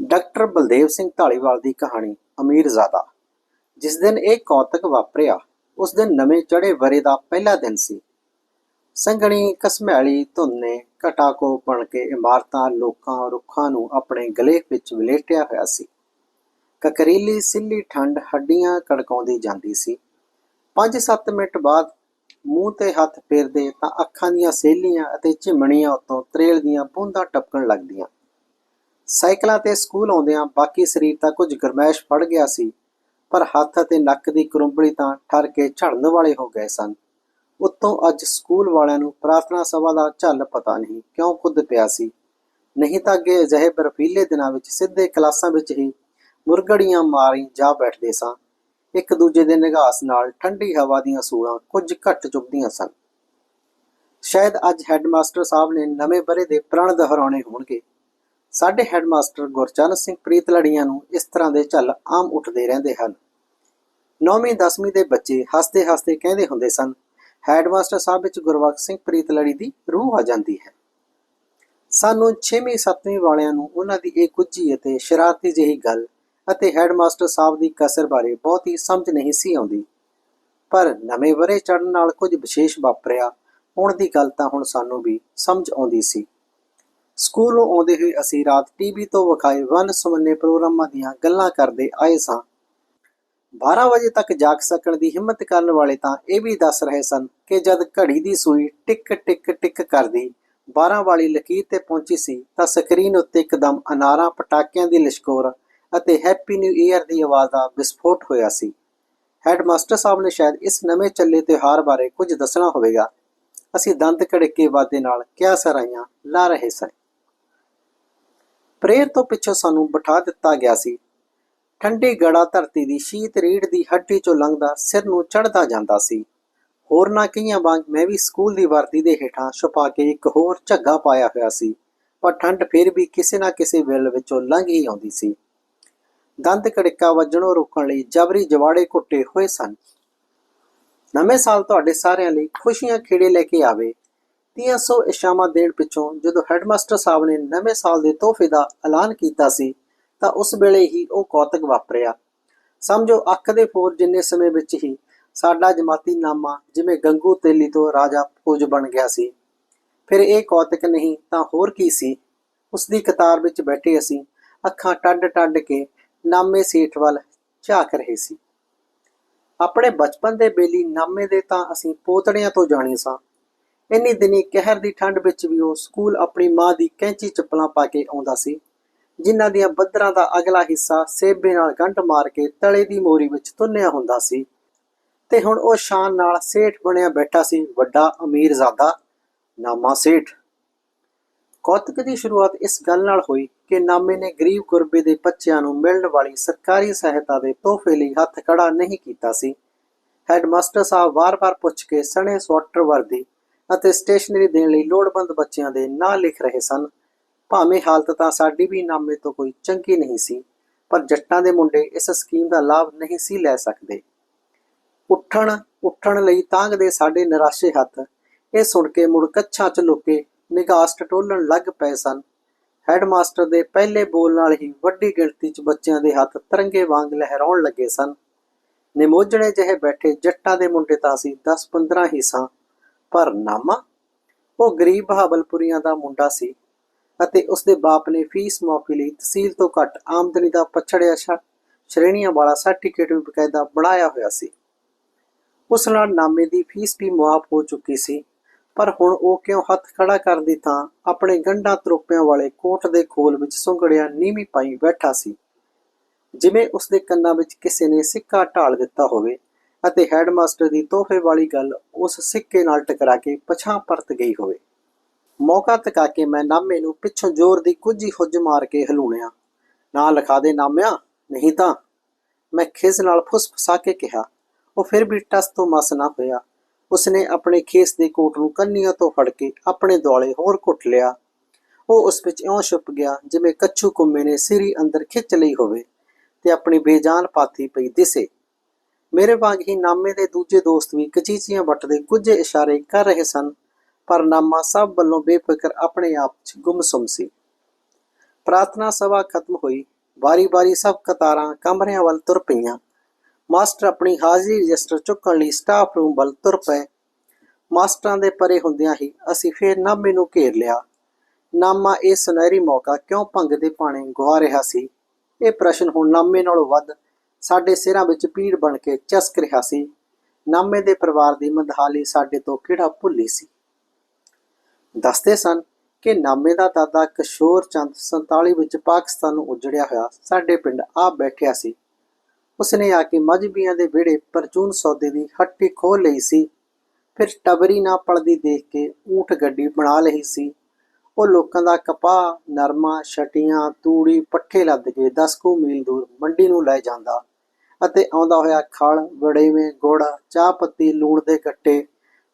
Doctor Baldev Singh Dhaliwal ਦੀ ਕਹਾਣੀ ਅਮੀਰਜ਼ਾਦਾ ਜਿਸ ਦਿਨ ਇਹ ਕੌਤਕ ਵਾਪਰਿਆ, ਉਸ ਦਿਨ ਨਵੇਂ ਚੜ੍ਹੇ ਵਰੇ ਦਾ ਪਹਿਲਾ ਦਿਨ ਸੀ। ਸੰਘਣੀ ਕਸਮੈਲੀ ਧੁੰਦ ਨੇ ਘਟਾਕੋ ਬਣ ਕੇ ਇਮਾਰਤਾਂ, ਲੋਕਾਂ, ਰੁੱਖਾਂ ਨੂੰ ਆਪਣੇ ਗਲੇ ਵਿੱਚ ਵਲੇਟਿਆ ਹੋਇਆ ਸੀ। ਕਕਰੀਲੀ ਸਿੱਲੀ ਠੰਡ ਹੱਡੀਆਂ ਕੜਕਾਉਂਦੀ ਜਾਂਦੀ ਸੀ। 5-7 ਮਿੰਟ ਬਾਅਦ ਮੂੰਹ ਤੇ ਹੱਥ ਫੇਰਦੇ ਤਾਂ ਅੱਖਾਂ ਦੀਆਂ ਸੇਲੀਆਂ ਅਤੇ ਝਿਮਣੀਆਂ ਉੱਤੋਂ ਤਰੇਲ ਦੀਆਂ ਬੂੰਦਾਂ ਟਪਕਣ ਲੱਗਦੀਆਂ। ਸਾਈਕਲਾਂ ਤੇ ਸਕੂਲ ਆਉਂਦਿਆਂ ਬਾਕੀ ਸਰੀਰ ਤਾਂ ਕੁਝ ਗਰਮੈਸ਼ ਫੜ ਗਿਆ ਸੀ, ਪਰ ਹੱਥ ਅਤੇ ਨੱਕ ਦੀ ਕਰੁੰਬਲੀ ਤਾਂ ਠਰ ਕੇ ਝੜਨ ਵਾਲੇ ਹੋ ਗਏ ਸਨ। ਉੱਤੋਂ ਅੱਜ ਸਕੂਲ ਵਾਲਿਆਂ ਨੂੰ ਪ੍ਰਾਰਥਨਾ ਸਭਾ ਦਾ ਝੱਲ ਪਤਾ ਨਹੀਂ ਕਿਉਂ ਕੁੱਦ ਪਿਆ ਸੀ। ਨਹੀਂ ਤਾਂ ਅੱਗੇ ਅਜਿਹੇ ਬਰਫੀਲੇ ਦਿਨਾਂ ਵਿੱਚ ਸਿੱਧੇ ਕਲਾਸਾਂ ਵਿੱਚ ਹੀ ਮੁਰਗੜੀਆਂ ਮਾਰੀ ਜਾ ਬੈਠਦੇ ਸਾਂ। ਇੱਕ ਦੂਜੇ ਦੇ ਨਿਗਾਸ ਨਾਲ ਠੰਡੀ ਹਵਾ ਦੀਆਂ ਸੂਲਾਂ ਕੁਝ ਘੱਟ ਚੁੱਭਦੀਆਂ ਸਨ। ਸ਼ਾਇਦ ਅੱਜ ਹੈੱਡਮਾਸਟਰ ਸਾਹਿਬ ਨੇ ਨਵੇਂ ਬਰੇ ਦੇ ਪ੍ਰਣ ਦੁਹਰਾਉਣੇ ਹੋਣਗੇ। ਸਾਡੇ ਹੈਡਮਾਸਟਰ ਗੁਰਚਰਨ ਸਿੰਘ ਪ੍ਰੀਤ ਲੜੀਆਂ ਨੂੰ ਇਸ ਤਰ੍ਹਾਂ ਦੇ ਝੱਲ ਆਮ ਉੱਠਦੇ ਰਹਿੰਦੇ ਹਨ। 9ਵੀਂ 10ਵੀਂ ਦੇ ਬੱਚੇ ਹੱਸਦੇ ਹੱਸਦੇ ਕਹਿੰਦੇ ਹੁੰਦੇ ਸਨ ਹੈਡਮਾਸਟਰ ਸਾਹਿਬ ਵਿੱਚ ਗੁਰਬਖਸ਼ ਸਿੰਘ ਪ੍ਰੀਤ ਲੜੀ ਦੀ ਰੂਹ ਆ ਜਾਂਦੀ ਹੈ। ਸਾਨੂੰ 6ਵੀਂ 7ਵੀਂ ਵਾਲਿਆਂ ਨੂੰ ਉਹਨਾਂ ਦੀ ਇਹ ਕੁੱਜੀ ਅਤੇ ਸ਼ਰਾਰਤੀ ਜਿਹੀ ਗੱਲ ਅਤੇ ਹੈਡਮਾਸਟਰ ਸਾਹਿਬ ਦੀ ਕਸਰ ਬਾਰੇ ਬਹੁਤੀ ਸਮਝ ਨਹੀਂ ਸੀ ਆਉਂਦੀ। ਪਰ ਨਵੇਂ ਵਰੇ ਚੜਨ ਨਾਲ ਕੁਝ ਵਿਸ਼ੇਸ਼ ਵਾਪਰਿਆ, ਹੁਣ ਦੀ ਗੱਲ ਤਾਂ ਹੁਣ ਸਾਨੂੰ ਵੀ ਸਮਝ ਆਉਂਦੀ ਸੀ। ਸਕੂਲੋਂ ਆਉਂਦੇ ਹੋਏ ਅਸੀਂ ਰਾਤ ਟੀਵੀ ਤੋਂ ਵਿਖਾਏ ਵਨ ਸੁਮੰਨੇ ਪ੍ਰੋਗਰਾਮਾਂ ਦੀਆਂ ਗੱਲਾਂ ਕਰਦੇ ਆਏ ਸਾਂ। 12 ਵਜੇ ਤੱਕ ਜਾਗ ਸਕਣ ਦੀ ਹਿੰਮਤ ਕਰਨ ਵਾਲੇ ਤਾਂ ਇਹ ਵੀ ਦੱਸ ਰਹੇ ਸਨ ਕਿ ਜਦ ਘੜੀ ਦੀ ਸੂਈ ਟਿਕ ਟਿਕ ਟਿਕ ਕਰਦੀ 12 ਵਾਲੀ ਲਕੀਰ ਤੇ ਪਹੁੰਚੀ ਸੀ ਤਾਂ ਸਕਰੀਨ ਉੱਤੇ ਇੱਕਦਮ ਅਨਾਰਾਂ ਪਟਾਕਿਆਂ ਦੀ ਲਿਸ਼ਕੋਰ ਅਤੇ ਹੈਪੀ ਨਿਊ ਈਅਰ ਦੀ ਆਵਾਜ਼ ਦਾ ਵਿਸਫੋਟ ਹੋਇਆ ਸੀ। ਹੈਡਮਾਸਟਰ ਸਾਹਿਬ ਨੇ ਸ਼ਾਇਦ ਇਸ ਨਵੇਂ ਚੱਲੇ ਤਿਉਹਾਰ ਬਾਰੇ ਕੁਝ ਦੱਸਣਾ ਹੋਵੇਗਾ। ਅਸੀਂ ਦੰਦ ਕੜਕੇ ਵਾਦੇ ਨਾਲ ਕਿਆ ਸਰਾਈਆਂ ਲਾ ਰਹੇ ਸਾਂ ਪ੍ਰੇਰ ਤੋਂ ਪਿੱਛੋਂ ਸਾਨੂੰ ਬਿਠਾ ਦਿੱਤਾ ਗਿਆ ਸੀ। ਠੰਡੀ ਗੜਾ ਧਰਤੀ ਦੀ ਸ਼ੀਤ ਰੀੜ ਦੀ ਹੱਡੀ ਚੋਂ ਲੰਘਦਾ ਸਿਰ ਨੂੰ ਚੜਦਾ ਜਾਂਦਾ ਸੀ। ਹੋਰ ਨਾ ਕਈਆਂ ਵਾਂਗ ਮੈਂ ਵੀ ਸਕੂਲ ਦੀ ਵਰਦੀ ਦੇ ਹੇਠਾਂ ਛੁਪਾ ਕੇ ਇੱਕ ਹੋਰ ਝੱਗਾ ਪਾਇਆ ਹੋਇਆ ਸੀ, ਪਰ ਠੰਡ ਫਿਰ ਵੀ ਕਿਸੇ ਨਾ ਕਿਸੇ ਵੇਲ ਵਿੱਚੋਂ ਲੰਘ ਹੀ ਆਉਂਦੀ ਸੀ। ਦੰਦ ਕੜਿੱਕਾ ਵੱਜਣੋਂ ਰੋਕਣ ਲਈ ਜਬਰੀ ਜਵਾੜੇ ਘੁੱਟੇ ਹੋਏ ਸਨ। ਨਵੇਂ ਸਾਲ ਤੁਹਾਡੇ ਸਾਰਿਆਂ ਲਈ ਖੁਸ਼ੀਆਂ ਖੇੜੇ ਲੈ ਕੇ ਆਵੇ 300 ਇਸ਼ਾਮਾ ਦੇਣ ਪਿੱਛੋਂ ਜਦੋਂ ਹੈਡਮਾਸਟਰ ਸਾਹਿਬ ਨੇ ਨਵੇਂ ਸਾਲ ਦੇ ਤੋਹਫੇ ਦਾ ਐਲਾਨ ਕੀਤਾ ਸੀ, ਤਾਂ ਉਸ ਵੇਲੇ ਹੀ ਉਹ ਕੌਤਕ ਵਾਪਰਿਆ। ਸਮਝੋ ਅੱਖ ਦੇ ਫੋਰ ਜਿੰਨੇ ਸਮੇਂ ਵਿੱਚ ਹੀ ਸਾਡਾ ਜਮਾਤੀ ਨਾਮਾ ਜਿਵੇਂ ਗੰਗੂ ਤੇਲੀ ਤੋਂ ਰਾਜਾ ਫੌਜ ਬਣ ਗਿਆ ਸੀ। ਫਿਰ ਇਹ ਕੌਤਕ ਨਹੀਂ ਤਾਂ ਹੋਰ ਕੀ ਸੀ? ਉਸ ਦੀ ਕਤਾਰ ਵਿੱਚ ਬੈਠੇ ਅਸੀਂ ਅੱਖਾਂ ਟੱਡ ਟੱਡ ਕੇ ਨਾਮੇ ਸੇਠ ਵੱਲ ਝਾਕ ਰਹੇ ਸੀ। ਆਪਣੇ ਬਚਪਨ ਦੇ ਬੇਲੀ ਨਾਮੇ ਦੇ ਤਾਂ ਅਸੀਂ ਪੋਤੜਿਆਂ ਤੋਂ ਜਾਣੀ ਸਾਂ। ਇੰਨੀ ਦਿਨੀ ਕਹਿਰ ਦੀ ਠੰਡ ਵਿੱਚ ਵੀ ਉਹ ਸਕੂਲ ਆਪਣੀ ਮਾਂ ਦੀ ਕੈਂਚੀ ਚੱਪਲਾਂ ਪਾ ਕੇ ਆਉਂਦਾ ਸੀ, ਜਿਨ੍ਹਾਂ ਦੀਆਂ ਬੱਦਰਾਂ ਦਾ ਅਗਲਾ ਹਿੱਸਾ ਸੇਬੇ ਨਾਲ ਗੰਢ ਮਾਰ ਕੇ ਤਲੇ ਦੀ ਮੋਰੀ ਵਿੱਚ ਤੁੰਨਿਆ ਹੁੰਦਾ ਸੀ। ਤੇ ਹੁਣ ਉਹ ਸ਼ਾਨ ਨਾਲ ਸੇਠ ਬਣਿਆ ਬੈਠਾ ਸੀ, ਵੱਡਾ ਅਮੀਰਜ਼ਾਦਾ, ਨਾਮਾ ਸੇਠ। ਕੌਤਕ ਦੀ ਸ਼ੁਰੂਆਤ ਇਸ ਗੱਲ ਨਾਲ ਹੋਈ ਕਿ ਨਾਮੇ ਨੇ ਗਰੀਬ ਗੁਰਬੇ ਦੇ ਬੱਚਿਆਂ ਨੂੰ ਮਿਲਣ ਵਾਲੀ ਸਰਕਾਰੀ ਸਹਾਇਤਾ ਦੇ ਤੋਹਫੇ ਲਈ ਹੱਥ ਖੜਾ ਨਹੀਂ ਕੀਤਾ ਸੀ। ਹੈਡਮਾਸਟਰ ਸਾਹਿਬ ਵਾਰ-ਵਾਰ ਪੁੱਛ ਕੇ ਸਣੇ ਸਵਾਟਰ ਵਰਦੀ ਅਤੇ ਸਟੇਸ਼ਨਰੀ ਦੇਣ ਲਈ ਲੋੜਵੰਦ ਬੱਚਿਆਂ ਦੇ ਨਾਂ ਲਿਖ ਰਹੇ ਸਨ। ਭਾਵੇਂ ਹਾਲਤ ਤਾਂ ਸਾਡੀ ਵੀ ਨਾਮੇ ਤੋਂ ਕੋਈ ਚੰਗੀ ਨਹੀਂ ਸੀ, ਪਰ ਜੱਟਾਂ ਦੇ ਮੁੰਡੇ ਇਸ ਸਕੀਮ ਦਾ ਲਾਭ ਨਹੀਂ ਸੀ ਲੈ ਸਕਦੇ। ਉੱਠਣ ਉੱਠਣ ਲਈ ਤਾਂਗ ਦੇ ਸਾਡੇ ਨਿਰਾਸ਼ੇ ਹੱਥ, ਇਹ ਸੁਣ ਕੇ ਮੁੜ ਕੱਛਾਂ 'ਚ ਲੋਕੇ ਨਿਗਾਸ ਟਟੋਲਣ ਲੱਗ ਪਏ ਸਨ। ਹੈਡਮਾਸਟਰ ਦੇ ਪਹਿਲੇ ਬੋਲ ਨਾਲ ਹੀ ਵੱਡੀ ਗਿਣਤੀ 'ਚ ਬੱਚਿਆਂ ਦੇ ਹੱਥ ਤਿਰੰਗੇ ਵਾਂਗ ਲਹਿਰਾਉਣ ਲੱਗੇ ਸਨ। ਨਿਮੋਜਣੇ ਜਿਹੇ ਬੈਠੇ ਜੱਟਾਂ ਦੇ ਮੁੰਡੇ ਤਾਂ ਅਸੀਂ 10-15 ਹੀ ਸਾਂ। ਪਰ ਨਾਮਾ। ਉਹ ਗਰੀਬ ਬਹਾਵਲਪੁਰੀਆਂ ਦਾ ਮੁੰਡਾ ਸੀ ਅਤੇ ਉਸਦੇ ਬਾਪ ਨੇ ਫੀਸ ਮਾਫੀ ਲਈ ਤਹਿਸੀਲ ਤੋਂ ਘੱਟ ਆਮਦਨੀ ਦਾ ਪਛੜਿਆ ਸ਼ਾ- ਸ਼੍ਰੇਣੀਆਂ ਵਾਲਾ ਸਰਟੀਫਿਕੇਟ ਵੀ ਬਕਾਇਦਾ ਬਣਾਇਆ ਹੋਇਆ ਸੀ। ਉਸ ਨਾਲ ਨਾਮੇ ਦੀ ਫੀਸ ਵੀ ਮੁਆਫ ਹੋ ਚੁੱਕੀ ਸੀ, ਪਰ ਹੁਣ ਉਹ ਕਿਉਂ ਹੱਥ ਖੜਾ ਕਰਦੀ ਤਾਂ ਆਪਣੇ ਗੰਢਾਂ ਤਰੋਪਿਆਂ ਵਾਲੇ ਕੋਟ ਦੇ ਖੋਲ ਵਿੱਚ ਸੁੰਗੜਿਆ ਨੀਵੀਂ ਪਾਈ ਬੈਠਾ ਸੀ। ਜਿਵੇਂ ਉਸਦੇ ਕੰਨਾਂ ਵਿੱਚ ਕਿਸੇ ਨੇ ਸਿੱਕਾ ਢਾਲ ਦਿੱਤਾ ਹੋਵੇ। ਅਤੇ ਹੈਡਮਾਸਟਰ ਦੀ ਤੋਹਫੇ ਵਾਲੀ ਗੱਲ ਉਸ ਸਿੱਕੇ ਨਾਲ ਟਕਰਾ ਕੇ ਪਛਾਂ ਪਰਤ ਗਈ ਹੋਵੇ। ਮੌਕਾ ਤਕਾ ਕੇ ਮੈਂ ਨਾਮੇ ਨੂੰ ਪਿੱਛੋਂ ਜ਼ੋਰ ਦੀ ਕੁਝ ਹੀ ਹੁੱਜ ਮਾਰ ਕੇ ਹਲੂਣਿਆ ਨਾ ਲਿਖਾ ਦੇ ਨਾਮਿਆ, ਨਹੀਂ ਤਾਂ। ਮੈਂ ਖਿਸ ਨਾਲ ਫੁਸਫਸਾ ਕੇ ਕਿਹਾ, ਉਹ ਫਿਰ ਵੀ ਟਸ ਤੋਂ ਮਸ ਨਾ ਹੋਇਆ। ਉਸਨੇ ਆਪਣੇ ਖੇਸ ਦੇ ਕੋਟ ਨੂੰ ਕੰਨੀਆਂ ਤੋਂ ਫੜ ਕੇ ਆਪਣੇ ਦੁਆਲੇ ਹੋਰ ਘੁੱਟ ਲਿਆ। ਉਹ ਉਸ ਵਿੱਚ ਇਉਂ ਛੁਪ ਗਿਆ ਜਿਵੇਂ ਕੱਛੂ ਕੁੰਮੇ ਨੇ ਸਿਰੀ ਅੰਦਰ ਖਿੱਚ ਲਈ ਹੋਵੇ ਤੇ ਆਪਣੀ ਬੇਜਾਨ ਪਾਥੀ ਪਈ ਦਿਸੇ। ਮੇਰੇ ਵਾਂਗ ਹੀ ਨਾਮੇ ਦੇ ਦੂਜੇ ਦੋਸਤ ਵੀ ਕਚੀਚੀਆਂ ਵੱਟਦੇ ਕੁਝ ਇਸ਼ਾਰੇ ਕਰ ਰਹੇ ਸਨ, ਪਰ ਨਾਮਾ ਸਭ ਵੱਲੋਂ ਬੇਫਿਕਰ ਆਪਣੇ ਆਪ 'ਚ ਗੁੰਮਸੁਮ ਸੀ। ਪ੍ਰਾਰਥਨਾ ਸਭਾ ਖਤਮ ਹੋਈ, ਵਾਰੀ-ਵਾਰੀ ਸਭ ਕਤਾਰਾਂ ਕਮਰਿਆਂ ਵੱਲ ਤੁਰ ਪਈਆਂ। ਮਾਸਟਰ ਆਪਣੀ ਹਾਜ਼ਰੀ ਰਜਿਸਟਰ ਚੁੱਕਣ ਲਈ ਸਟਾਫ ਰੂਮ ਵੱਲ ਤੁਰ ਪਏ। ਮਾਸਟਰਾਂ ਦੇ ਪਰੇ ਹੁੰਦਿਆਂ ਹੀ ਅਸੀਂ ਫੇਰ ਨਾਮੇ ਨੂੰ ਘੇਰ ਲਿਆ। ਨਾਮਾ ਇਹ ਸੁਨਹਿਰੀ ਮੌਕਾ ਕਿਉਂ ਭੰਗ ਦੇ ਪਾਣੇ ਗਵਾ ਰਿਹਾ ਸੀ? ਇਹ ਪ੍ਰਸ਼ਨ ਹੁਣ ਨਾਮੇ ਨਾਲੋਂ ਵੱਧ ਸਾਡੇ ਸਿਰਾਂ ਵਿੱਚ ਪੀੜ ਬਣ ਕੇ ਚਸਕ ਰਿਹਾ ਸੀ। ਨਾਮੇ ਦੇ ਪਰਿਵਾਰ ਦੀ ਮੰਦਹਾਲੀ ਸਾਡੇ ਤੋਂ ਕਿਹੜਾ ਭੁੱਲੀ ਸੀ? ਦੱਸਦੇ ਸਨ ਕਿ ਨਾਮੇ ਦਾ ਦਾਦਾ ਕਿਸ਼ੋਰ ਚੰਦ 47 ਵਿੱਚ ਪਾਕਿਸਤਾਨ ਨੂੰ ਉਜੜਿਆ ਹੋਇਆ ਸਾਡੇ ਪਿੰਡ ਆ ਬੈਠਿਆ ਸੀ। ਉਸਨੇ ਆ ਕੇ ਮਜਬੀਆਂ ਦੇ ਵਿਹੜੇ ਪਰਚੂਨ ਸੌਦੇ ਦੀ ਹੱਟੀ ਖੋਲ ਲਈ ਸੀ। ਫਿਰ ਟਬਰੀ ਨਾ ਪਲਦੀ ਦੇਖ ਕੇ ਊਠ ਗੱਡੀ ਬਣਾ ਲਈ ਸੀ। ਉਹ ਲੋਕਾਂ ਦਾ ਕਪਾਹ, ਨਰਮਾ, ਛਟੀਆਂ, ਤੂੜੀ, ਪੱਠੇ ਲੱਦ ਕੇ 10 ਕੁ ਮੀਲ ਦੂਰ ਮੰਡੀ ਨੂੰ ਲੈ ਜਾਂਦਾ ਅਤੇ ਆਉਂਦਾ ਹੋਇਆ ਖਲ, ਵੜੇਵੇਂ, ਗੁੜ, ਚਾਹ ਪੱਤੀ, ਲੂਣ ਦੇ ਕੱਟੇ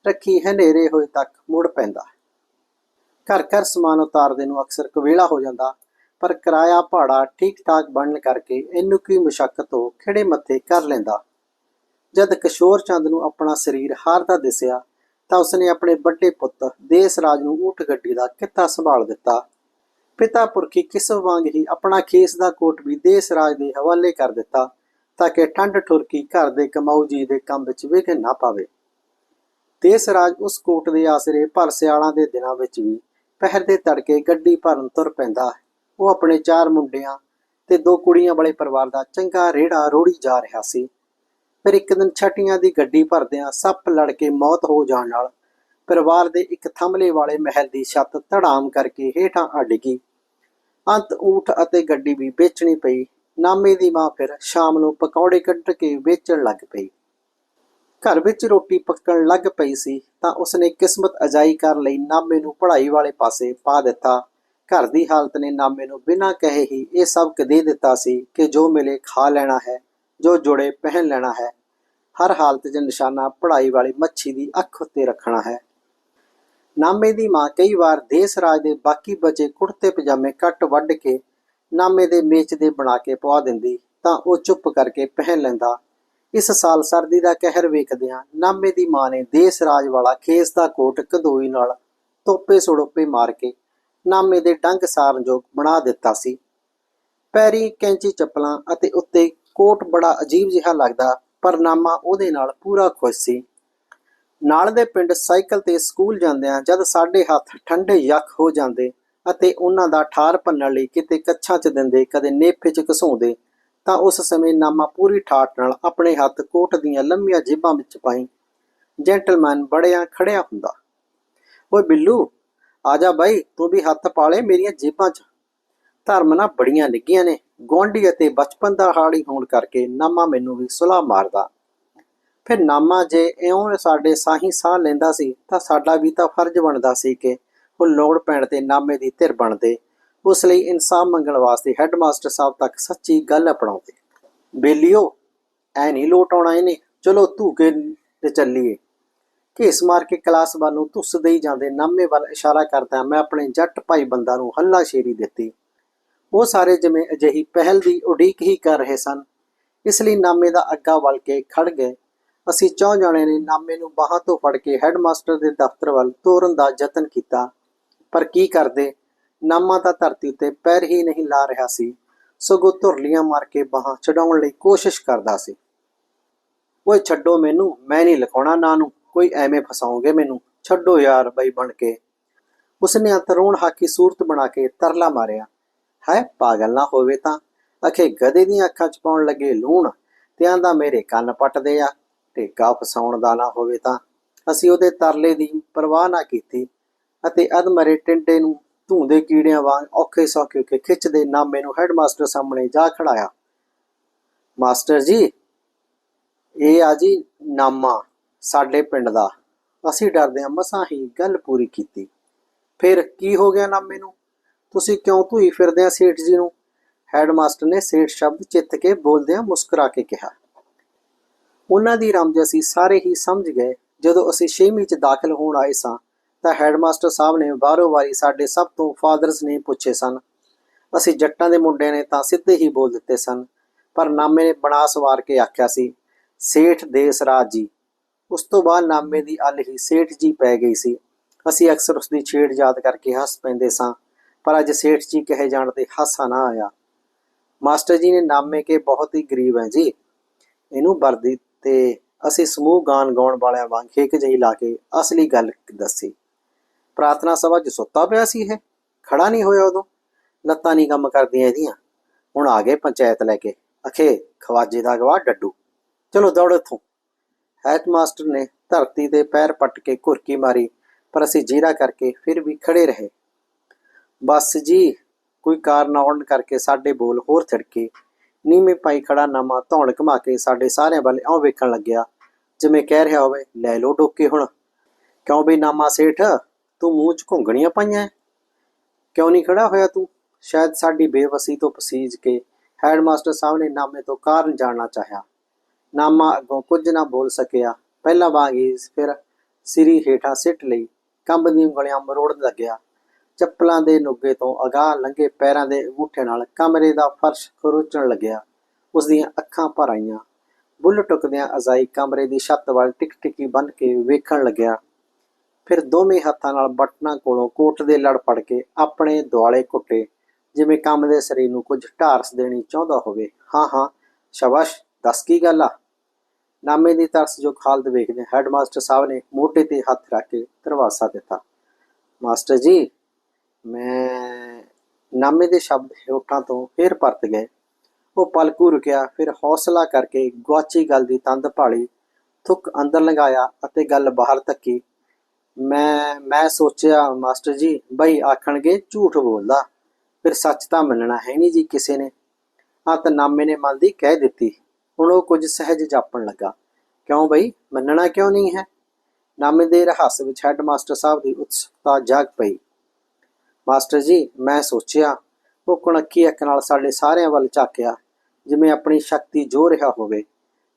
ਰੱਖੀ ਹਨੇਰੇ ਹੋਏ ਤੱਕ ਮੁੜ ਪੈਂਦਾ। ਘਰ ਘਰ ਸਮਾਨ ਉਤਾਰਦੇ ਨੂੰ ਅਕਸਰ ਕਵੇਲਾ ਹੋ ਜਾਂਦਾ, ਪਰ ਕਿਰਾਇਆ ਭਾੜਾ ਠੀਕ ਠਾਕ ਬਣਨ ਕਰਕੇ ਇਹਨੂੰ ਕੀ ਮੁਸ਼ਕਲ ਤੋਂ ਖਿਹੜੇ ਮੱਥੇ ਕਰ ਲੈਂਦਾ। ਜਦ ਕਿਸ਼ੋਰ ਚੰਦ ਨੂੰ ਆਪਣਾ ਸਰੀਰ ਹਾਰਦਾ ਦਿਸਿਆ ਤਾਂ ਉਸਨੇ ਆਪਣੇ ਵੱਡੇ ਪੁੱਤ ਦੇਸ ਰਾਜ ਨੂੰ ਊਠ ਗੱਡੀ ਦਾ ਕਿੱਤਾ ਸੰਭਾਲ ਦਿੱਤਾ। ਪਿਤਾ ਪੁਰਖੀ ਕਿਸਮ ਵਾਂਗ ਹੀ ਆਪਣਾ ਖੇਸ ਦਾ ਕੋਟ ਵੀ ਦੇਸ ਰਾਜ ਦੇ ਹਵਾਲੇ ਕਰ ਦਿੱਤਾ ਤਾਂ ਕਿ ਠੰਡ ਠੁਰਕੀ ਘਰ ਦੇ ਕਮਾਊ ਜੀ ਦੇ ਕੰਮ ਵਿੱਚ ਵਿਘਨ ਨਾ ਪਾਵੇ। ਦੇਸ ਰਾਜ ਉਸ ਕੋਟ ਦੇ ਆਸਰੇ ਭਰ ਸਿਆਲਾਂ ਦੇ ਦਿਨਾਂ ਵਿੱਚ ਵੀ ਪਹਿਰ ਦੇ ਤੜਕੇ ਗੱਡੀ ਭਰਨ ਤੁਰ ਪੈਂਦਾ ਉਹ ਆਪਣੇ ਚਾਰ ਮੁੰਡਿਆਂ ਤੇ ਦੋ ਕੁੜੀਆਂ ਵਾਲੇ ਪਰਿਵਾਰ ਦਾ ਚੰਗਾ ਰੇੜਾ ਰੋੜੀ ਜਾ ਰਿਹਾ ਸੀ। ਫਿਰ ਇੱਕ ਦਿਨ ਛਟੀਆਂ ਦੀ ਗੱਡੀ ਭਰਦਿਆਂ ਸੱਪ ਲੜ ਕੇ ਮੌਤ ਹੋ ਜਾਣ ਨਾਲ ਪਰਿਵਾਰ ਦੇ ਇੱਕ ਥੰਮਲੇ ਵਾਲੇ ਮਹਿਲ ਦੀ ਛੱਤ ਧੜਾਮ ਕਰਕੇ ਹੇਠਾਂ ਅੱਡ ਗਈ। ਅੰਤ ਊਠ ਅਤੇ ਗੱਡੀ ਵੀ ਵੇਚਣੀ ਪਈ। ਨਾਮੇ ਦੀ ਮਾਂ ਫਿਰ ਸ਼ਾਮ ਨੂੰ ਪਕੌੜੇ ਕੱਢ ਕੇ ਵੇਚਣ ਲੱਗ ਪਈ। ਘਰ ਵਿੱਚ ਰੋਟੀ ਪੱਕਣ ਲੱਗ ਪਈ ਸੀ ਤਾਂ ਉਸਨੇ ਕਿਸਮਤ ਅਜਾਈ ਕਰ ਲਈ। ਨਾਮੇ ਨੂੰ ਪੜ੍ਹਾਈ ਵਾਲੇ ਪਾਸੇ ਪਾ ਦਿੱਤਾ। ਘਰ ਦੀ ਹਾਲਤ ਨੇ ਨਾਮੇ ਨੂੰ ਬਿਨਾਂ ਕਹੇ ਹੀ ਇਹ ਸਬਕ ਦੇ ਦਿੱਤਾ ਸੀ ਕਿ ਜੋ ਮਿਲੇ ਖਾ ਲੈਣਾ ਹੈ। ਜੋ ਜੁੜੇ ਪਹਿਨ ਲੈਣਾ ਹੈ। ਹਰ ਹਾਲਤ 'ਚ ਨਿਸ਼ਾਨਾ ਪੜ੍ਹਾਈ ਵਾਲੀ ਮੱਛੀ ਦੀ ਅੱਖ ਉੱਤੇ ਰੱਖਣਾ ਹੈ। ਨਾਮੇ ਦੀ ਮਾਂ ਕਈ ਵਾਰ ਦੇਸ ਰਾਜ ਦੇ ਬਾਕੀ ਬਚੇ ਕੁੜਤੇ ਪਜਾਮੇ ਕੱਟ ਵੱਢ ਕੇ ਨਾਮੇ ਦੇ ਮੇਚ ਦੇ ਬਣਾ ਕੇ ਪਵਾ ਦਿੰਦੀ, ਤਾਂ ਉਹ ਚੁੱਪ ਕਰਕੇ ਪਹਿਨ ਲੈਂਦਾ। ਇਸ ਸਾਲ ਸਰਦੀ ਦਾ ਕਹਿਰ ਵੇਖਦਿਆਂ ਨਾਮੇ ਦੀ ਮਾਂ ਨੇ ਦੇਸ ਰਾਜ ਵਾਲਾ ਖੇਸ ਦਾ ਕੋਟ ਕਦੋਈ ਨਾਲ ਤੋਪੇ ਸੜੋਪੇ ਮਾਰ ਕੇ ਨਾਮੇ ਦੇ ਡੰਗ ਸਾਰਨਯੋਗ ਬਣਾ ਦਿੱਤਾ ਸੀ। ਪੈਰੀ, ਕੈਂਚੀ, ਚੱਪਲਾਂ ਅਤੇ ਉੱਤੇ ਕੋਟ ਬੜਾ ਅਜੀਬ ਜਿਹਾ ਲੱਗਦਾ, ਪਰ ਨਾਮਾ ਉਹਦੇ ਨਾਲ ਪੂਰਾ ਖੁਸ਼ ਸੀ। ਨਾਲ ਦੇ ਪਿੰਡ ਸਾਈਕਲ ਤੇ ਸਕੂਲ ਜਾਂਦਿਆਂ ਜਦ ਸਾਡੇ ਹੱਥ ਠੰਡੇ ਯੱਖ ਹੋ ਜਾਂਦੇ ਅਤੇ ਉਹਨਾਂ ਦਾ ਠਾਰ ਭੰਨਣ ਲਈ ਕਿਤੇ ਕੱਛਾਂ 'ਚ ਦਿੰਦੇ, ਕਦੇ ਨੇਫੇ 'ਚ ਘਸਾਉਂਦੇ ਤਾਂ ਉਸ ਸਮੇਂ ਨਾਮਾ ਪੂਰੀ ਠਾਠ ਨਾਲ ਆਪਣੇ ਹੱਥ ਕੋਟ ਦੀਆਂ ਲੰਮੀਆਂ ਜੇਬਾਂ ਵਿੱਚ ਪਾਈ। ਜੈਂਟਲਮੈਨ ਬੜਿਆਂ ਖੜਿਆ ਹੁੰਦਾ, ਓਏ ਬਿੱਲੂ, ਆ ਜਾ ਬਾਈ, ਤੂੰ ਵੀ ਹੱਥ ਪਾ ਪਾਲੇ ਮੇਰੀਆਂ ਜੇਬਾਂ 'ਚ। ਧਰਮ ਨਾ ਬੜੀਆਂ ਨਿੱਗੀਆਂ ਨੇ। ਗੁਆਂਢੀ ਅਤੇ ਬਚਪਨ ਦਾ ਹਾੜੀ ਹੋਣ ਕਰਕੇ ਨਾਮਾ ਮੈਨੂੰ ਵੀ ਸੁਲਾ ਮਾਰਦਾ। ਫਿਰ ਨਾਮਾ ਜੇ ਇਉਂ ਸਾਡੇ ਸਾਹੀ ਸਾਹ ਲੈਂਦਾ ਸੀ, ਤਾਂ ਸਾਡਾ ਵੀ ਤਾਂ ਫਰਜ਼ ਬਣਦਾ ਸੀ ਕਿ ਉਹ ਲੋੜ ਪੈਣ ਤੇ ਨਾਮੇ ਦੀ ਧਿਰ ਬਣਦੇ। ਉਸ ਲਈ ਇਨਸਾਫ ਮੰਗਣ ਵਾਸਤੇ ਹੈੱਡਮਾਸਟਰ ਸਾਹਿਬ ਤੱਕ ਸੱਚੀ ਗੱਲ ਅਪਣਾਉਂਦੇ। ਬੇਲੀਓ, ਐ ਨਹੀਂ ਲੋਟ ਆਉਣਾ ਇਹਨੇ, ਚਲੋ ਧੂਕੇ ਤੇ ਚੱਲੀਏ। ਘੇਸ ਮਾਰ ਕੇ ਕਲਾਸ ਵੱਲ ਨੂੰ ਧੁੱਸ ਦੇਈ ਜਾਂਦੇ ਨਾਮੇ ਵੱਲ ਇਸ਼ਾਰਾ ਕਰਦਾ ਮੈਂ ਆਪਣੇ ਜੱਟ ਭਾਈ ਬੰਦਾ ਨੂੰ ਹੱਲਾ ਸ਼ੇਰੀ ਦਿੱਤੀ। ਉਹ ਸਾਰੇ ਜਿਵੇਂ ਅਜਿਹੀ ਪਹਿਲ ਦੀ ਉਡੀਕ ਹੀ ਕਰ ਰਹੇ ਸਨ। ਇਸ ਲਈ ਨਾਮੇ ਦਾ ਅੱਗਾ ਵੱਲ ਕੇ ਖੜ ਗਏ। ਅਸੀਂ ਚੌਂ ਜਾਣੇ ਨੇ ਨਾਮੇ ਨੂੰ ਬਾਹਾਂ ਤੋਂ ਫੜ ਕੇ ਹੈੱਡਮਾਸਟਰ ਦੇ ਦਫ਼ਤਰ ਵੱਲ ਤੋਰਨ ਦਾ ਯਤਨ ਕੀਤਾ। ਪਰ ਕੀ ਕਰਦੇ? ਨਾਮਾ ਤਾਂ ਧਰਤੀ ਉੱਤੇ ਪੈਰ ਹੀ ਨਹੀਂ ਲਾ ਰਿਹਾ ਸੀ। ਸਗੋਂ ਧੁਰਲੀਆਂ ਮਾਰ ਕੇ ਬਾਹਾਂ ਛਡਾਉਣ ਲਈ ਕੋਸ਼ਿਸ਼ ਕਰਦਾ ਸੀ। ਓਏ ਛੱਡੋ ਮੈਨੂੰ, ਮੈਂ ਨਹੀਂ ਲਿਖਾਉਣਾ ਨਾ ਨੂੰ ਕੋਈ ਐਵੇਂ ਫਸਾਓਗੇ ਮੈਨੂੰ? ਛੱਡੋ ਯਾਰ ਬਈ ਬਣ ਕੇ। ਉਸਨੇ ਅੰਤਰੂਣ ਹਾਕੀ ਸੂਰਤ ਬਣਾ ਕੇ ਤਰਲਾ ਮਾਰਿਆ। ਹੈ, ਪਾਗਲ ਨਾ ਹੋਵੇ ਤਾਂ। ਅਖੇ ਗਧੇ ਦੀਆਂ ਅੱਖਾਂ 'ਚ ਪਾਉਣ ਲੱਗੇ ਲੂਣ ਤੇ ਆਂਦਾ ਮੇਰੇ ਕੰਨ ਪੱਟਦੇ ਆ ਟੇਕਾ ਫਸਾਉਣ ਦਾ ਨਾ ਹੋਵੇ ਤਾਂ। ਅਸੀਂ ਉਹਦੇ ਤਰਲੇ ਦੀ ਪਰਵਾਹ ਨਾ ਕੀਤੀ, ਅਤੇ ਅਧਮਰੇ ਟਿੰਡੇ ਨੂੰ ਧੂੰਦੇ ਕੀੜਿਆਂ ਵਾਂਗ ਔਖੇ ਸੌਖੇ ਕੇ ਖਿੱਚਦੇ ਨਾਮੇ ਨੂੰ ਹੈਡਮਾਸਟਰ ਸਾਹਮਣੇ ਜਾ ਖੜਾਇਆ। ਮਾਸਟਰ ਜੀ, ਇਹ ਆ ਜੀ ਨਾਮਾ ਸਾਡੇ ਪਿੰਡ ਦਾ। ਅਸੀਂ ਡਰਦਿਆਂ ਮਸਾਂ ਹੀ ਗੱਲ ਪੂਰੀ ਕੀਤੀ। ਫਿਰ ਕੀ ਹੋ ਗਿਆ ਨਾਮੇ ਨੂੰ? ਤੁਸੀਂ ਕਿਉਂ ਧੂਈ ਫਿਰਦੇ ਆ? ਸੇਠ ਜੀ ਨੂੰ ਹੈਡਮਾਸਟਰ ਨੇ ਸੇਠ ਸ਼ਬਦ ਚਿੱਤ ਕੇ ਬੋਲਦਿਆਂ ਮੁਸਕਰਾ ਕੇ ਕਿਹਾ। ਉਹਨਾਂ ਦੀ ਰਮਜ ਅਸੀਂ ਸਾਰੇ ਹੀ ਸਮਝ ਗਏ। ਜਦੋਂ ਅਸੀਂ 6ਵੀਂ ਚ ਦਾਖਲ ਹੋਣ ਆਏ ਸਾਂ, ਤਾਂ ਹੈਡਮਾਸਟਰ ਸਾਹਿਬ ਨੇ ਬਾਰੋ ਵਾਰੀ ਸਾਡੇ ਸਭ ਤੋਂ ਫਾਦਰਸ ਨੇ ਪੁੱਛੇ ਸਨ। ਅਸੀਂ ਜੱਟਾਂ ਦੇ ਮੁੰਡਿਆਂ ਨੇ ਤਾਂ ਸਿੱਧੇ ਹੀ ਬੋਲ ਦਿੱਤੇ ਸਨ, ਪਰ ਨਾਮੇ ਨੇ ਬਣਾ ਸਵਾਰ ਕੇ ਆਖਿਆ ਸੀ, ਸੇਠ ਦੇਸ ਰਾਜ ਜੀ। ਉਸ ਤੋਂ ਬਾਅਦ ਨਾਮੇ ਦੀ ਅੱਲ ਹੀ ਸੇਠ ਜੀ ਪੈ ਗਈ ਸੀ। ਅਸੀਂ ਅਕਸਰ ਉਸ ਦੀ ਛੇੜ ਯਾਦ ਕਰਕੇ ਹੱਸ ਪੈਂਦੇ ਸਾਂ। ਪਰ ਅੱਜ ਸੇਠ ਜੀ ਕਹੇ ਜਾਣ ਤੇ ਹਾਸਾ ਨਾ ਆਇਆ। ਮਾਸਟਰ ਜੀ ਨੇ ਨਾਮੇ ਕੇ ਬਹੁਤ ਹੀ ਗਰੀਬ ਹੈ ਜੀ। ਇਹਨੂੰ ਵਰਦੀ ਤੇ ਅਸੀਂ ਸਮੂਹ ਗਾਨ ਗਾਉਣ ਵਾਲਿਆਂ ਵਾਂਗ ਖੇਕ ਜਿਹੀ ਲਾ ਕੇ ਅਸਲੀ ਗੱਲ ਦੱਸੀ। ਪ੍ਰਾਰਥਨਾ ਸਭਾ 'ਚ ਸੁੱਤਾ ਪਿਆ ਸੀ ਇਹ। ਖੜਾ ਨਹੀਂ ਹੋਇਆ ਉਦੋਂ। ਲੱਤਾਂ ਨਹੀਂ ਕੰਮ ਕਰਦੀਆਂ ਇਹਦੀਆਂ। ਹੁਣ ਆ ਗਏ ਪੰਚਾਇਤ ਲੈ ਕੇ। ਅਖੇ, ਖਵਾਜੇ ਦਾ ਗਵਾਹ ਡੱਡੂ। ਚਲੋ ਦੌੜ ਇੱਥੋਂ। ਹੈਡ ਮਾਸਟਰ ਨੇ ਧਰਤੀ ਤੇ ਪੈਰ ਪੱਟ ਕੇ ਘੁਰਕੀ ਮਾਰੀ, ਪਰ ਅਸੀਂ ਜੀਰਾ ਕਰਕੇ ਫਿਰ ਵੀ ਖੜੇ ਰਹੇ। ਬਸ ਜੀ, ਕੋਈ ਕਾਰਨ ਆਉਣ ਕਰਕੇ ਸਾਡੇ ਬੋਲ ਹੋਰ ਥੜਕੇ। ਨੀਵੇਂ ਪਾਈ ਖੜਾ ਨਾਮਾ ਧੌਣ ਘਮਾ ਕੇ ਸਾਡੇ ਸਾਰਿਆਂ ਵੱਲ ਇਉਂ ਵੇਖਣ ਲੱਗਿਆ। ਜਿਵੇਂ ਕਹਿ ਰਿਹਾ ਹੋਵੇ, ਲੈ ਲੋ ਡੋਕੇ ਹੁਣ। ਕਿਉਂ ਬਈ ਨਾਮਾ ਸੇਠ, ਤੂੰ ਮੂੰਹ 'ਚ ਘੁੰਗਣੀਆਂ ਪਾਈਆਂ ਕਿਉਂ ਨਹੀਂ ਖੜਾ ਹੋਇਆ ਤੂੰ? ਸ਼ਾਇਦ ਸਾਡੀ ਬੇਵਸੀ ਤੋਂ ਪਸੀਜ ਕੇ ਹੈਡਮਾਸਟਰ ਸਾਹਿਬ ਨੇ ਨਾਮੇ ਤੋਂ ਕਾਰਨ ਜਾਣਨਾ ਚਾਹਿਆ। ਨਾਮਾ ਅੱਗੋਂ ਕੁਝ ਨਾ ਬੋਲ ਸਕਿਆ। ਪਹਿਲਾਂ ਵਾਂਗ ਹੀ ਫਿਰ ਸਿਰੀ ਹੇਠਾਂ ਸਿੱਟ ਲਈ। ਕੰਬ ਦੀਆਂ ਉਂਗਲੀਆਂ ਮਰੋੜਨ ਲੱਗਿਆ। ਚੱਪਲਾਂ ਦੇ ਨੁੱਗੇ ਤੋਂ ਅਗਾਹ ਲੰਘੇ ਪੈਰਾਂ ਦੇ ਅੰਗੂਠੇ ਨਾਲ ਕਮਰੇ ਦਾ ਫਰਸ਼ ਖਰੋਚਣ ਲੱਗਿਆ। ਉਸ ਦੀਆਂ ਅੱਖਾਂ ਭਰ ਆਈਆਂ। ਬੁੱਲ ਟੁਕਦਿਆਂ ਅਜ਼ਾਈ ਕਮਰੇ ਦੀ ਛੱਤ ਵੱਲ ਟਿਕ ਬੰਨ ਕੇ ਵੇਖਣ ਲੱਗਿਆ। ਫਿਰ ਦੋਵੇਂ ਹੱਥਾਂ ਨਾਲ ਬਟਨਾਂ ਕੋਲੋਂ ਕੋਟ ਦੇ ਲੜ ਪੜ ਕੇ ਆਪਣੇ ਦੁਆਲੇ ਕੁੱਟੇ, ਜਿਵੇਂ ਕੰਮ ਦੇ ਸਰੀਰ ਨੂੰ ਕੁਝ ਢਾਰਸ ਦੇਣੀ ਚਾਹੁੰਦਾ ਹੋਵੇ। ਹਾਂ ਹਾਂ, ਸ਼ਾਬਾਸ਼, ਦੱਸ ਕੀ ਗੱਲ ਆ? ਨਾਮੇ ਦੀ ਤਰਸ ਜੋ ਖਾਲਦ ਵੇਖਦੇ ਹੈਡਮਾਸਟਰ ਸਾਹਿਬ ਨੇ ਮੋਢੇ ਤੇ ਹੱਥ ਰੱਖ ਕੇ ਦਰਵਾਜ਼ਾ ਦਿੱਤਾ। ਮਾਸਟਰ ਜੀ ਮੈਂ ਨਾਮੇ ਦੇ ਸ਼ਬਦ ਹੋਠਾਂ ਤੋਂ ਫੇਰ ਪਰਤ ਗਏ। ਉਹ ਪਲਕੂ ਰੁਕਿਆ, ਫਿਰ ਹੌਸਲਾ ਕਰਕੇ ਗੁਆਚੀ ਗੱਲ ਦੀ ਤੰਦ ਭਾਲੀ ਥੁੱਕ ਅੰਦਰ ਲੰਘਾਇਆ ਅਤੇ ਗੱਲ ਬਾਹਰ ਧੱਕੀ। ਮੈਂ ਮੈਂ ਸੋਚਿਆ, ਮਾਸਟਰ ਜੀ, ਬਈ ਆਖਣਗੇ ਝੂਠ ਬੋਲਦਾ, ਫਿਰ ਸੱਚ ਤਾਂ ਮੰਨਣਾ ਹੈ ਨਹੀਂ ਜੀ ਕਿਸੇ ਨੇ। ਆ ਨਾਮੇ ਨੇ ਮਨ ਦੀ ਕਹਿ ਦਿੱਤੀ। ਹੁਣ ਉਹ ਕੁਝ ਸਹਿਜ ਜਾਪਣ ਲੱਗਾ। ਕਿਉਂ ਬਈ? ਮੰਨਣਾ ਕਿਉਂ ਨਹੀਂ ਹੈ? ਨਾਮੇ ਦੇ ਰਹੱਸ ਵਿੱਚ ਹੈੱਡ ਮਾਸਟਰ ਸਾਹਿਬ ਦੀ ਉਤਸੁਕਤਾ ਜਾਗ ਪਈ। ਮਾਸਟਰ ਜੀ, ਮੈਂ ਸੋਚਿਆ ਉਹ ਕੁਣਕੀ ਅੱਖ ਨਾਲ ਸਾਡੇ ਸਾਰਿਆਂ ਵੱਲ ਝਾਕਿਆ, ਜਿਵੇਂ ਆਪਣੀ ਸ਼ਕਤੀ ਜੋ ਰਿਹਾ ਹੋਵੇ।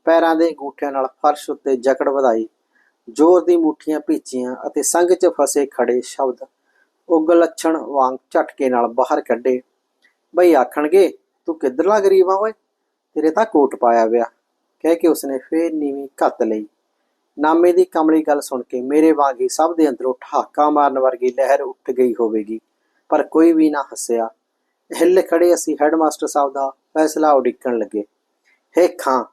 ਪੈਰਾਂ ਦੇ ਅੰਗੂਠਿਆਂ ਨਾਲ ਫਰਸ਼ ਉੱਤੇ ਜਕੜ ਵਧਾਈ। ਜ਼ੋਰ ਦੀ ਮੁੱਠੀਆਂ ਭੀਚੀਆਂ ਅਤੇ ਸੰਗ 'ਚ ਫਸੇ ਖੜੇ ਸ਼ਬਦ ਉਗਲ ਲੱਛਣ ਵਾਂਗ ਝਟਕੇ ਨਾਲ ਬਾਹਰ ਕੱਢੇ। ਬਈ ਆਖਣਗੇ, ਤੂੰ ਕਿੱਧਰਲਾ ਗਰੀਬ ਆ ਓਏ? ਤੇਰੇ ਤਾਂ ਕੋਟ ਪਾਇਆ ਵਿਆ। ਕਹਿ ਕੇ ਉਸਨੇ ਫੇਰ ਨੀਵੀਂ ਘੱਤ ਲਈ। ਨਾਮੇ ਦੀ ਕਮਲੀ ਗੱਲ ਸੁਣ ਕੇ ਮੇਰੇ ਵਾਂਗ ਹੀ ਸਭ ਦੇ ਅੰਦਰੋਂ ਠਾਕਾ ਮਾਰਨ ਵਰਗੀ ਲਹਿਰ ਉੱਠ ਗਈ ਹੋਵੇਗੀ। ਪਰ ਕੋਈ ਵੀ ਨਾ ਹੱਸਿਆ। ਹਿੱਲ ਖੜੇ ਅਸੀਂ ਹੈਡਮਾਸਟਰ ਸਾਹਿਬ ਦਾ ਫੈਸਲਾ ਉਡੀਕਣ ਲੱਗੇ। ਹੇ ਖਾਂ,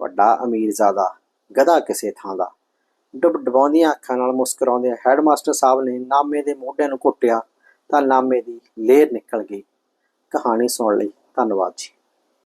ਵੱਡਾ ਅਮੀਰਜ਼ਾਦਾ, ਗਧਾ ਕਿਸੇ ਥਾਂ ਦਾ। ਡੁੱਬ ਡਬਾਉਂਦੀਆਂ ਅੱਖਾਂ ਨਾਲ ਮੁਸਕਰਾਉਂਦੇ ਹੈਡਮਾਸਟਰ ਸਾਹਿਬ ਨੇ ਨਾਮੇ ਦੇ ਮੋਢੇ ਨੂੰ ਘੁੱਟਿਆ ਤਾਂ ਨਾਮੇ ਦੀ ਲੇਰ ਨਿਕਲ ਗਈ। ਕਹਾਣੀ ਸੁਣਨ ਲਈ। ਧੰਨਵਾਦ ਜੀ।